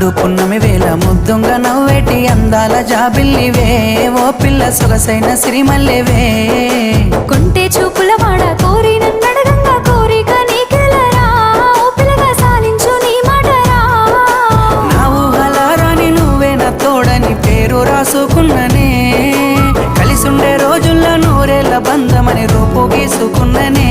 నిండు పున్నమి వేల ముద్దుంగ నవ్వేటి అందాల జాబిల్లివే. ఓ పిల్ల సొగసైన సిరిమల్లెవే. కొంటే చూపుల వాడ కోరి నన్నడగంగా కోరిక నీకెలరా. ఓ పిల్లగా సాలించు నీ మాటరా. నా ఊహలారాని నువ్వే నా తోడని పేరు రాసుకున్ననే. కలిసుండే రోజుల్లో నూరేళ్ళ బంధమని రూపు గీసుకున్ననే.